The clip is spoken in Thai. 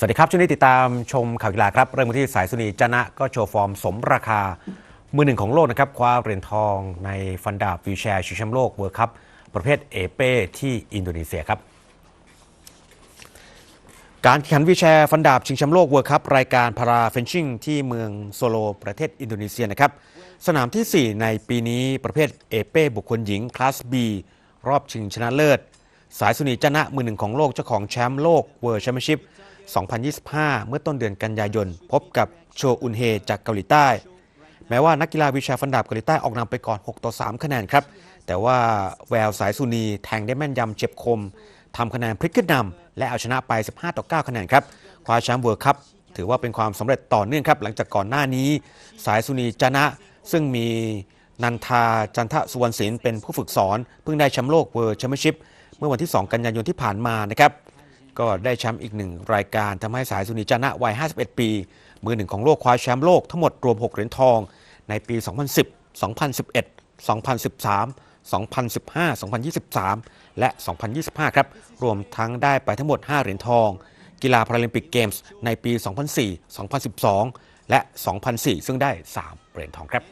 สวัสดีครับช่วงนี้ติดตามชมข่าวกีฬาครับ เริ่มกันที่สายสุนีจนะก็โชว์ฟอร์มสมราคา มือหนึ่งของโลกนะครับคว้าเหรียญทองในฟันดาบวิวแชร์ชิงแชมป์โลกเวิร์คัพประเภทเอเป้ที่อินโดนีเซียครับ การแข่งขันวิวแชร์ฟันดาบชิงแชมป์โลกเวิร์คัพรายการพาราเฟนชิ่งที่เมืองโซโลประเทศอินโดนีเซียนะครับสนามทีสี่4 ในปีนี้ประเภทเอเป้บุคคลหญิงคลาส B รอบชิงชนะเลิศ สายสุนีจนะมือหนึ่งของโลกเจ้าของแชมป์โลกเวิร์แชมเปี้ยนชิพ 2025 เมื่อต้นเดือนกันยายน พบกับโชอุนเฮจากเกาหลีใต้ แม้ว่านักกีฬาวิชาฟันดาบเกาหลีใต้ออกนำไปก่อน 6 ต่อ 3 คะแนนครับ แต่ว่าแววสายสุนีแทงได้แม่นยำเจ็บคมทำคะแนนพลิกขึ้นนำและเอาชนะไป 15 ต่อ 9 คะแนนครับคว้าแชมป์เวิร์คัพถือว่าเป็นความสำเร็จต่อเนื่องครับ หลังจากก่อนหน้านี้ สายสุนีจนะซึ่งมีนันทาจันทสุวรรณศิลป์เป็นผู้ฝึกสอน เพิ่งได้แชมป์โลกเวิร์แชมเปี้ยนชิพเมื่อวันที่ 2 กันยายนที่ผ่านมานะครับ ก็ได้แชมป์อีกหนึ่งรายการทำให้สายสุนิจนะวัย 51 ปี มือหนึ่งของโลกคว้าแชมป์โลกทั้งหมดรวม 6 เหรียญทอง ในปี 2010 2011 2013 2015 2023 และ 2025 ครับ รวมทั้งได้ไปทั้งหมด 5 เหรียญทอง กีฬาพาราลิมปิกเกมส์ในปี 2004 2012 และ 2004 ซึ่งได้ 3 เหรียญทองครับ